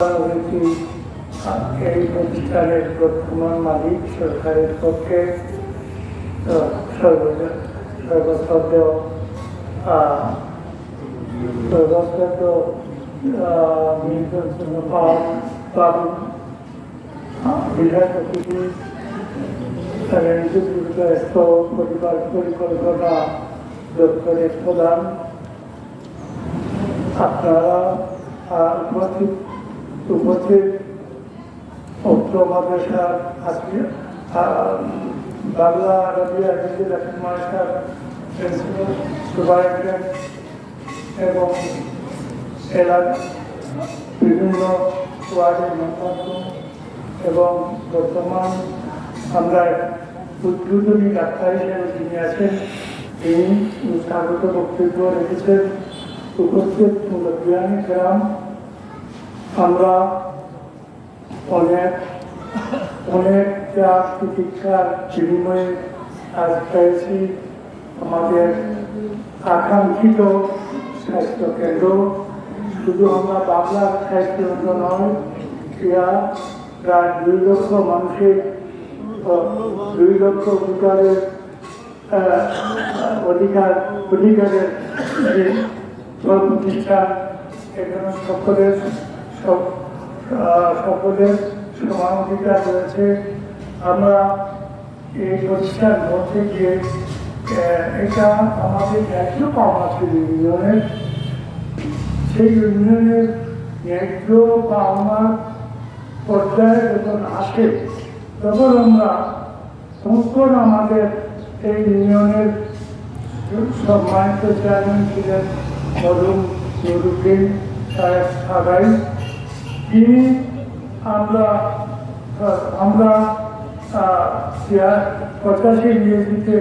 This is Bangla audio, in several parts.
অভিনেত্রী এই প্রতিষ্ঠানের বর্তমান মালিক সরকারের পক্ষে আহ, সর্ব- সর্বশ্রদ্ধ আহ, সর্বশ্রদ্ধ আহ, নীলকণ্ঠ পাল বাবু আহ, বিধায়ক অতিথি রাজনীতিবিদগ্রস্ত পরিবার পরিকল্পনা দপ্তরের প্রধান। আপনারা উপস্থিত উপস্থিত উত্তর মাদ্রাসার বাংলা, আরবি আরবি রাখিম মাস্টার প্রিন্সিপাল, সুপারিনটেন্ডেন্ট এবং এলাকা বিভিন্ন ওয়ার্ডের মেম্বারগণ এবং বর্তমান আমরা উদ্বোধনী ডাক্তার হিসেবে যিনি আছেন, তিনি স্বাগত বক্তব্য রেখেছেন উপস্থিত মুরব্বিয়ানি গ্রাম আমরা অনেক অনেক ত্যাগ প্রতীক্ষার বিনিময়ে আজ পেয়েছি আমাদের আকাঙ্ক্ষিত স্বাস্থ্য কেন্দ্র শুধু আমরা বাংলার স্বাস্থ্য কেন্দ্র নয় ক্রিয়া প্রায় দুই লক্ষ মানুষের দুই লক্ষ ভোটারের অধিকার, অধিকারের যে প্রতিষ্ঠান, এখানে সকলের সব সকলের সমান রয়েছে। আমরা এই প্রতিষ্ঠান মধ্যে গিয়ে এটা আমাদের ন্যায্য পাওনা ছিল ইউনিয়নের, সেই ইউনিয়নের ন্যায্য পাওনা পর্যায়ে যখন আসে, তখন আমরা তখন আমাদের এই ইউনিয়নের সম্মানিত চেয়ারম্যান ছিলেন মরুম নুরুদ্দিন সাহেব তিনি আমরা আমরা পঁচাশি ইংরেজিতে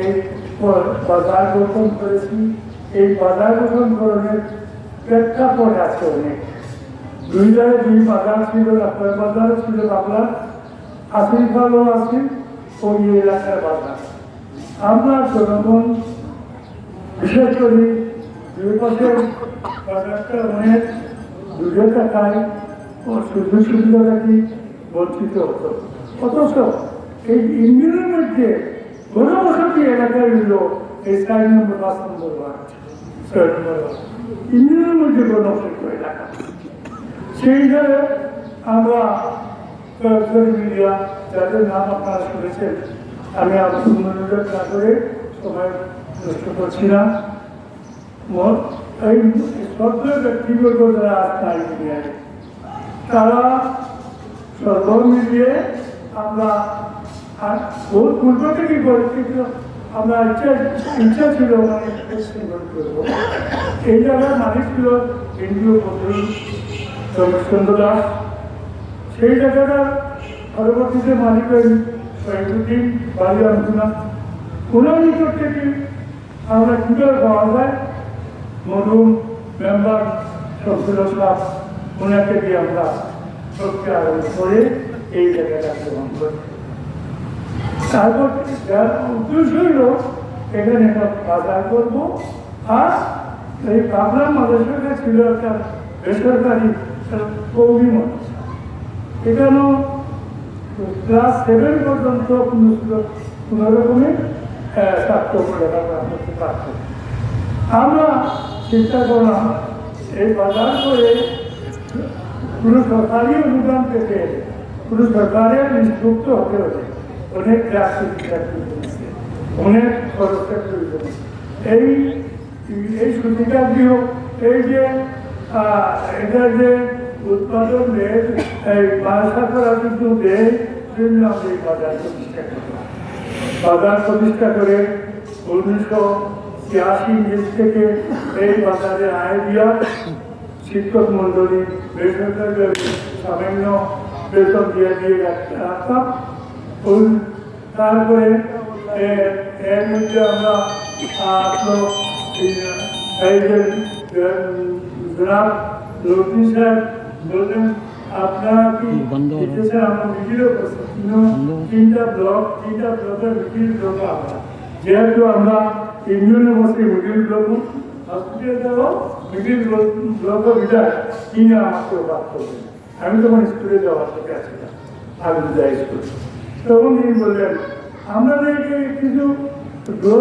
এই বাজার গঠন করেছি। এই বাজার গঠন করণের প্রেক্ষাপট আছে অনেক। দুই জায়গায় দুই বাজার ছিল আপনার বাজার ছিল বাংলা আশীর্বাদও আছে ওই এলাকার বাজার। আমরা জনগণ, বিশেষ করে দুই বছর বাজারটা অনেক দূরে থাকায় ও সুযোগ সুবিধা কি বঞ্চিত হতো। অথচ এই ইঞ্জিনের মধ্যে গণবসতি এলাকায় হইল এই চার নম্বর, পাঁচ নম্বর ওয়ার্ড ছয় নম্বর ওয়ার্ড ইঞ্জিনের মধ্যে গণবসতি এলাকা। সেই হিসাবে আমরা সরাসরি মিডিয়া যাদের নাম আপনারা শুনেছেন, আমি আবার মনোযোগ না করে সময় নষ্ট করছি না। এই সদ্য ব্যক্তিবর্গ যারা আত্মায় মিডিয়ায় তারা সর্ব মিলিয়ে আমরা আর বহু পূর্ব থেকেই পরিচিত, আমরা ইচ্ছা ইচ্ছা ছিল মানে করব। এই জায়গার মালিক ছিল এনজিও প্রধান রমেশচন্দ্র দাস। সেই জায়গাটার পরবর্তীতে মালিক শহীদুদ্দিন বাড়ি আলোচনা ওনার নিকট থেকে আমরা কীভাবে পাওয়া যায়? মরুম মেম্বার শফিল সাহ ওনাকে দিয়ে আমরা আরোপ করে এই জায়গাটা গ্রহণ করি। তারপর যার উদ্দেশ্য হইল, এখানে একটা বাজার করব, আর এই পাবনা মাদ্রাসাটা ছিল একটা বেসরকারি কৌমি মাদ্রাসা এখানেও ক্লাস সেভেন পর্যন্ত কোনো কোনো রকমের ছাত্র লেখাপড়া করতে পারত। আমরা চিন্তা করলাম এই বাজার করে কোনো সরকারি অনুদান পেতে কোনো সরকারের নিযুক্ত হতে হলে অনেক অনেক খরচের প্রয়োজন এই এই সুবিধাগুলো এই যে এটা যে উৎপাদন দেয়, এই ব্যবসা করা কিন্তু দেয়, জন্য আমরা এই বাজার প্রতিষ্ঠা করলাম বাজার প্রতিষ্ঠা করে উনিশশো ছিয়াশি ইংরেজ থেকে এই বাজারে আয় দিয়া শিক্ষক মন্ডলী বেসরকারি সামান্য বেতন দিয়ে দিয়ে রাখতাম ওই তারপরে এর মধ্যে আমরা এই যে জনাব রবি সাহেব বললেন আপনারা কি আমরা মিডিলও করছি তিনটা ব্লক তিনটা ব্লকের ব্লক আমরা। যেহেতু আমরা ইউনিয়নে বসে মিডিল ব্লক হসপিটালে যাব, মিডিল ব্লক বিদায় তিনি আমাকে বাদ করবেন আমি তখন স্কুলে যাওয়ার থেকে আসছিলাম আমি যাই স্কুল তখন তিনি বললেন, আমরা যে কিছু গ্রো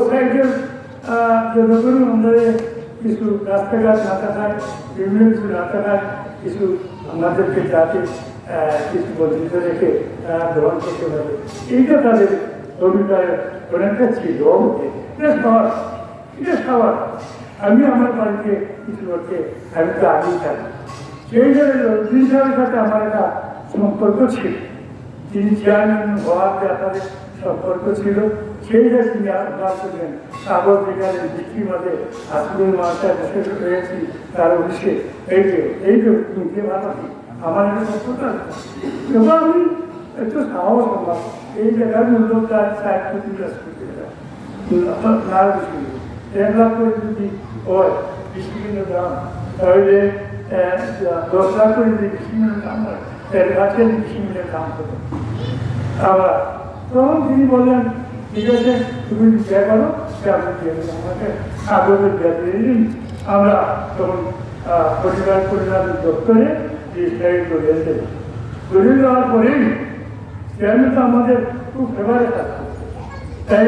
জন্য করুন আমাদের কিছু রাস্তাঘাট না থাকায় কিছু থাকায় কিছু আমাদেরকে যাতে কিছু বঞ্চিত রেখে তারা গ্রহণ করতে পারে। এইটা তাদের অভিপ্রায় অনেকটা ছিল এটা স্বাভাবিক এটা স্বাভাবিক আমি আমার বাড়িতে কিছু করতে আমি তো আগেই থাকি সেই জন্য রঞ্জিত সাহেবের সাথে আমার একটা সম্পর্ক ছিল। তিনি চেয়ারম্যান হওয়ার ব্যাপারে সম্পর্ক ছিল, সেই যে তিনি আহ্বান করলেন কাগজ এখানে বৃষ্টির মধ্যে আসলে মাথায় বসে রয়েছি তার অফিসে, এই যে এই যে তুমি ভালো আমার একটা সম্পর্ক আছে। এবং আমি একটু সাহস হলাম। এই জায়গার মূল্য তার ষাট কোটি না এক লাখ করে যদি হয় বিশ কিলো দাম তাহলে দশ লাখ করে যদি বিশ কিলো দাম হয় তাহলে আজকে বিশ কিলো দাম হবে আবার তখন তিনি বললেন ঠিক আছে তুমি বিয়ে করো সে আপনি বিয়ে করো আমাকে কাগজের বিয়ে দিয়ে দিন আমরা তখন পরিবার পরিবার দপ্তরে রেজিস্ট্রারি করে এসে করে দেওয়ার পরেই চেয়ারম্যান আমাদের খুব ফেভারে থাকতো তাই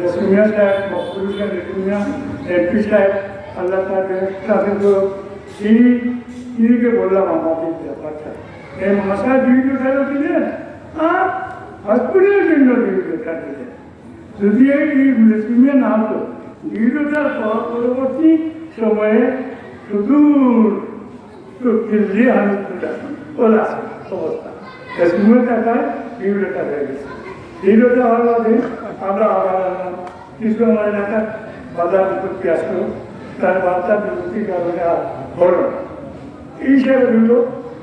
রেসমিয়া সাহেব মকবুল রেসমিয়া এমপি সাহেব, আল্লাহ তাদের তিনি, তিনিকে বললাম আমাদের ব্যাপারটা এই মশায় বিভিন্ন টাকা দিলেন, আর হসপিটালের জন্য টাকা দিলেন যদি এই রেসমিয়া না হতো ভিডিওটার পরবর্তী সময়ে সুদূর দিল্লি হামিদুল্লাহ ওলা অবস্থা। রেসমিয়া টাকায় টাকা হয়ে গেছে। ভিডিওটা হওয়ার আমরা আবার আনলাম কিছু আমার এলাকার বাধা বিপত্তি আসলো তার বার্তা বিপত্তির কারণে আর হলো না। এই হিসাবে হইল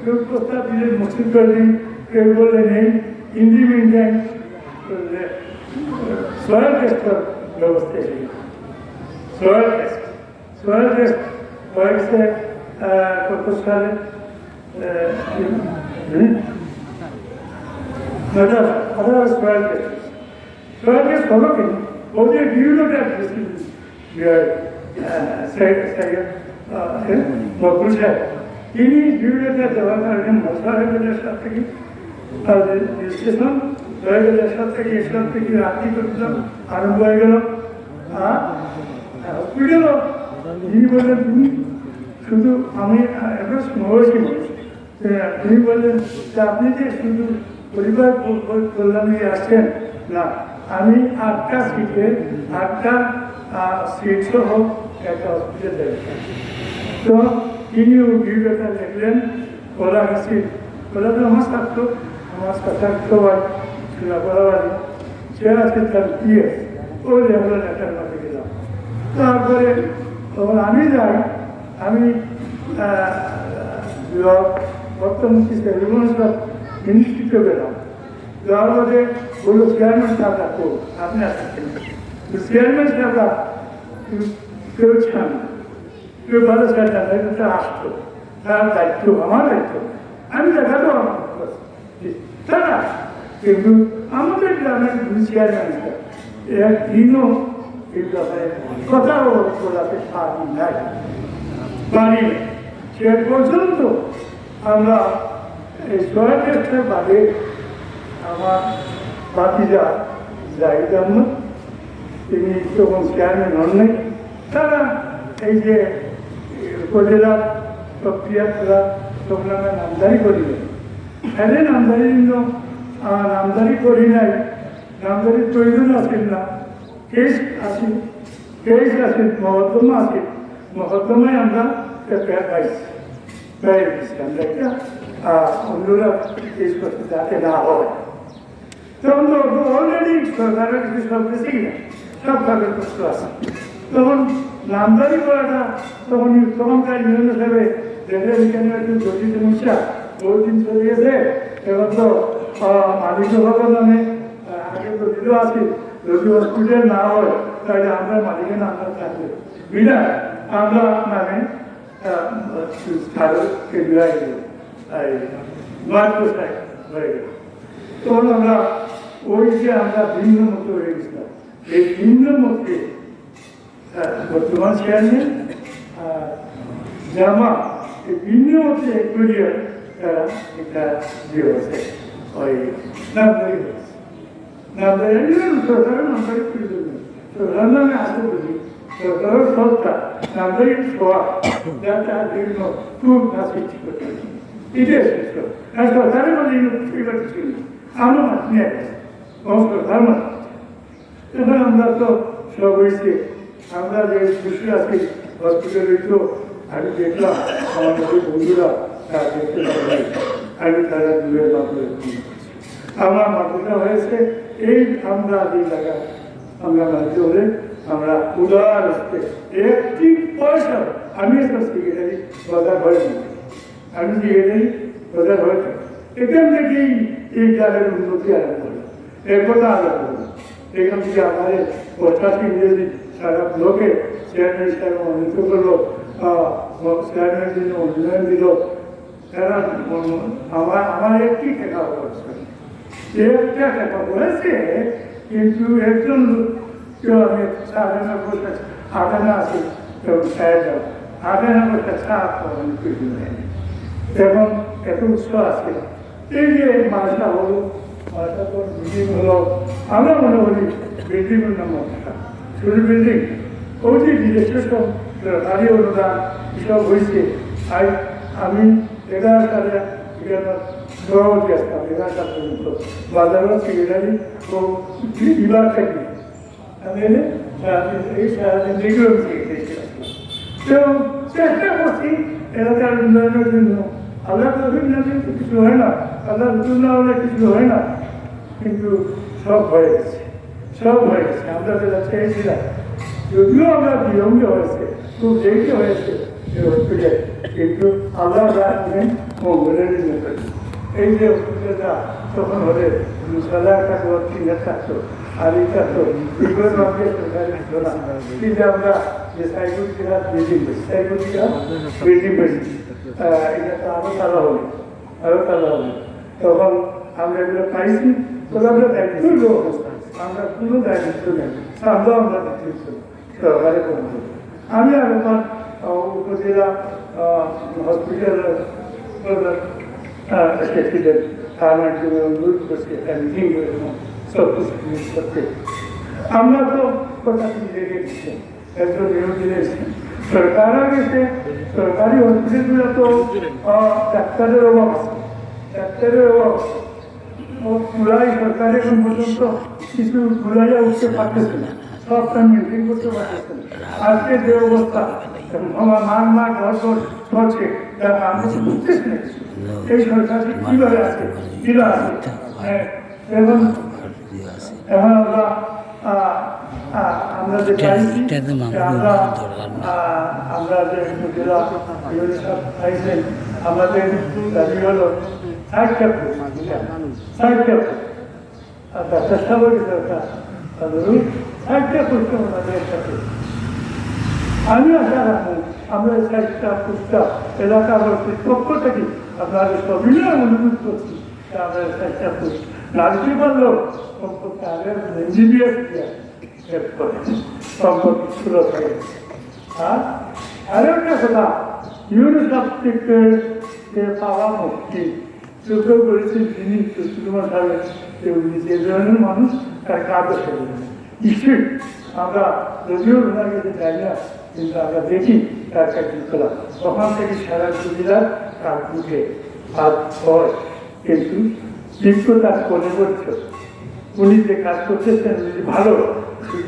কেউ প্রস্তাব দিলে মুসলিম করে দিন কেউ বললে নেই, হিন্দি মিডিয়াম সয়েল টেস্টের ব্যবস্থা এসে সয়েল টেস্ট সয়েল টেস্ট হয়েছে কত সালে? আঠারো সয়েল টেস্ট সয়েল টেস্ট হলো কি ওদের বিভিন্নটা মকবুল সাহেব, তিনি বিভিন্নটা দেওয়ার কারণে মশলাহের সাথ থেকে রেজিস্ট্রেশন হয়ে সাত থেকে ইসলাম থেকে রাত্রি করছিলাম আরম্ভ হয়ে গেল। আর হসপিটালও তিনি বললেন, তুমি শুধু আমি এখন মহর্ষি মানুষ তিনি বললেন যে আপনি যে শুধু পরিবার আসছেন, না আমি আটটা সিটে আটটা সিট সহ একটা হসপিটাল দেখলাম তো তিনি ভিডিওটা দেখলেন গেছে বলা তো আমার থাকতো আমার থাকতো আর শোনা বলা বাড়ি সে আছে তার বিয়ে, ওই আমরা নেতার মাঠে গেলাম তারপরে তখন আমি যাই, আমি বর্তমান মিনিস্ট্রিতে গেলাম। মধ্যে বলল চেয়ারম্যান সাহেব রাখো আপনি আসছেন চেয়ারম্যান সাহেব কেউ ছিলাম। কেউ ভালো সাহেব আসতো তার দায়িত্ব আমার দায়িত্ব আমি দেখাতো তারা কিন্তু আমাদের গ্রামের দুই চেয়ারম্যান একদিনও এই ব্যাপারে কথাও বলাতে পারি নাই। নাই। সে পর্যন্ত আমরা এই টেস্টের বাদে আমার বাতিজা জাহিদ আহমদ তিনি তখন চেয়ারম্যান হন নাই। তারা এই যে উপজেলা প্রক্রিয়া তারা তখন আমরা নামদারি করিলেন। এনে নামদারি কিন্তু আহ, নামদারি করি নাই। নামদারির প্রয়োজন আছিল না। কেস আছিল। কেস আছিল। মহত্তমা আছিল। মহত্তমায় আমরা পাইছি আমরা এটা অন্যরা কেস করতে যাতে না হয়। তো অলরেডি কিছু সব কিছুই না সব কাগজপত্র আছে। তখন নামদারি করাটা, তখন তখনকার ইউনিয়ন হিসেবে দেশের এখানে একটু জটিল সমস্যা বহুদিন চলে গেছে এবার তো মালিক ভবন নামে আগে তো দিল আছি যদি হসপিটাল না হয়, তাহলে আমরা মালিকের নামটা থাকবে। বিনা আমরা নামে স্থানকে বিলাই গেল হয়ে গেল। তখন আমরা ওই যে আমরা ভিন্ন মতো হয়ে গেছিলাম এই ভিন্ন মতকে আহ, বর্তমান চেয়ারম্যান জামা এই ভিন্ন মতে করিয়ে তারা একটা দিয়ে হচ্ছে ওই নামদারি হচ্ছে নামদারি সরকারের নামদারি প্রয়োজন নেই সরকার নামে আসতে বুঝি সরকারের সত্তা নামদারি ছোঁয়া যা তার বিভিন্ন টুল না সৃষ্টি করতে এটাই শ্রেষ্ঠ আর সরকারের মানে এবার কিছু নেই আমরা মানি সরকার মানে এখন আমরা তো সব হয়েছে আমরা যে খুশি আছি হসপিটালে তো আমি দেখলাম আমাদের বন্ধুরা তারা দেখতে পারে আমি তারা দূরের মাধ্যমে আমার মাধ্যমে হয়েছে এই আমরা এই জায়গা আমরা মাঝে হলে আমরা উদার হচ্ছে একটি পয়সা আমি একটা সেক্রেটারি বাজার হয়ে আমি সেক্রেটারি বাজার হয়ে এখান থেকেই এই জায়গার উন্নতি আরম্ভ এর কথা আরম্ভ হলো। এখান থেকে আমাদের পঁচাশি ইংরেজি সারা লোকে চেয়ারম্যান সাহেব মনোনীত করল চেয়ারম্যান জন্য উন্নয়ন দিল আমার আমার একটি টাকা করছে একটা টাকা বলেছে, কিন্তু একজন কেউ আমি সাধারণ বসে আটানা আছে কেউ সাহেব আটানা বসে ছাপ আমি কিছু নেই। এখন এত উৎসাহ আছে এই যে মাসটা হলো মাসটা তো বিল্ডিং হলো। আমরা মনে করি বিল্ডিংয়ের নাম মাসটা শুধু বিল্ডিং ওই যে বিদেশের সব, নারী অনুদান এসব হয়েছে। আর আমি এগারো সালে এগারো সভাপতি আসতাম এগারো সাল পর্যন্ত বাজারও সেক্রেটারি ও বিভাগ থাকি। আমি এই সারাদিন আমি তো চেষ্টা করছি এলাকার উন্নয়নের জন্য। আল্লাহ তো কিছু হয় না। আল্লাহ রসুল না হলে কিছু হয় না। কিন্তু সব হয়ে গেছে। সব হয়ে গেছে। আমরা যেটা চেয়েছিলাম। যদিও আমরা বিলম্বে হয়েছে, খুব দেরিতে হয়েছে কিন্তু আল্লাহ রাখবেন মঙ্গলের এই যে হসপিটালটা তখন হলে সাদা একটা তিনটা থাকতো, আর এটা তো কিন্তু আমরা যে সাইকুটিরা বিল্ডিং পেয়েছি সাইকুটিরা বিল্ডিং পেয়েছি এটা তো আরও তালা হবে। আরও তালা হবে। তখন আমরা এগুলো পাইছি, তখন আমরা দায়িত্ব আমরা কোনো দায়িত্ব নেই। আমরাও আমরা দায়িত্ব সরকারে করব আমি আর আমার উপজেলা হসপিটাল প্রেসিডেন্ট তার মাধ্যমে অনুরোধ করছি মিটিং সব কিছু আমরা তো কথা সরকার হসপিটালগুলো তো ডাক্তারের অভাব ডাক্তারের অভাব ও কুলাই সরকার এখন পর্যন্ত কিছু কুলাইয়া উঠতে পারতেছে না। সবটা মেনটেন করতে পারতেছে না। আজকে যে অবস্থা আমার মা ঘর ঘর চলছে তা আমি বুঝতেছি না এই সরকার কীভাবে আছে? আছে? হ্যাঁ, এবং এখন আমরা আমরা যে আমরা আমরা যে আমাদের দাবি হলো ষাটটা ষাটটা আচ্ছা চেষ্টা করি সরকার ধরুন ষাটটা পুস্তক আমাদের সাথে আমি আশা রাখব আমরা ষাটটা পুস্তক এলাকাবাসীর পক্ষ থেকে আপনাদের সবিনয় অনুরোধ করছি আমরা ষাটটা পুস্তক লাগতে পারলেও সম্পর্কে আগে ইঞ্জিনিয়ার হেল্প করে সম্পর্কে হয়ে আর আরেকটা কথা যে পাওয়া মুক্তি সুকুমার সাহেব কেউ যে ধরনের মানুষ তার নিশ্চয়ই আমরা যদিও ওনার কাছে যাই না, কিন্তু আমরা দেখি তার কার্যকলাপ তখন থেকে সারা সুবিধা তার উঠে হাত হয় কিন্তু দীর্ঘ তার করে করছে উনি যে কাজ করতেছেন, উনি ভালো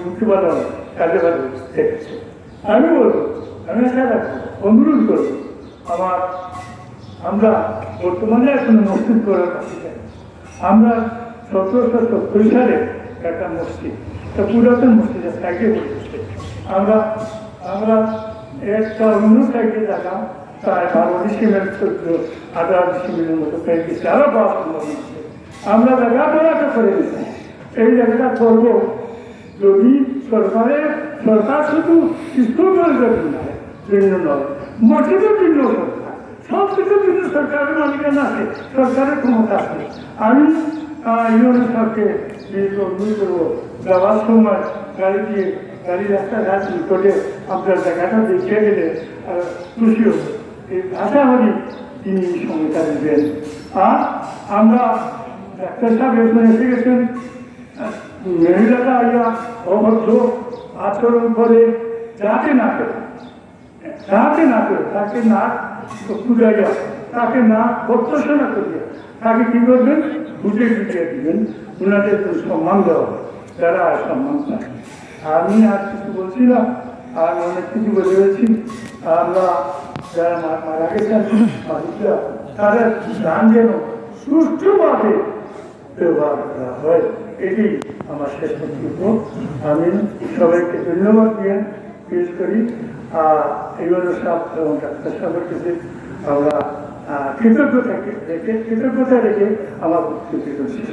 মুক্তি ভালো কাজে ভালো দেখছে। আমি বলব, আমি রাখব, অনুরোধ করব, আমার আমরা বর্তমানে এখন মসজিদ করার। আমরা সতেরোশো সত্তর সালে একটা মসজিদ পুরাতন মসজিদ বলেছে। আমরা আমরা একটা অন্য সাইডে দেখা প্রায় বারো ডিসেম্বর চোদ্দ আঠারো ডিসেম্বরের মতো পেয়ে গেছে, আরও আমরা জায়গা বেড়াতে করে দিচ্ছি এই জায়গাটা করব যদি সরকারের, সরকার শুধু স্কুল কলেজের নয়, ভিন্ন নয়। মসজিদও ভিন্ন সরকার সব কিছু ভিন্ন সরকারের মালিকানা আছে, সরকারের ক্ষমতা আছে। আমি ইউনো সাহেবকে বিয়ে করব, যাওয়ার সময় গাড়ি দিয়ে, গাড়ি রাস্তাঘাট করে আপনার জায়গাটা দেখিয়ে গেলে খুশি হব। এই আশা করি তিনি সময়টা দেবেন। আর আমরা ডাক্তার সাহেব এসে গেছেন। মহিলারা আইয়া অভদ্র আচরণ করে যাতে না করে যাতে না করে, তাকে না খুঁজাইয়া তাকে না প্রত্যাশনা করিয়া তাকে কি করবেন? বুঝে বুঝিয়ে দিবেন। ওনাদের তো সম্মান দেওয়া যারা আর সম্মান পায় আমি আর কিছু বলছি না। আর অনেক কিছু বলে গেছি আমরা যারা মারা গেছেন তারা গান যেন সুষ্ঠুভাবে ব্যবহার করা হয়। এটি আমার শেষ বক্তব্য। আমি সবাইকে ধন্যবাদ দিয়ে পেশ করি এইগুলো সব এবং ডাক্তার সাহেবের কাছে আমরা কৃতজ্ঞতা রেখে কৃতজ্ঞতা রেখে আমার বক্তব্য শেষ।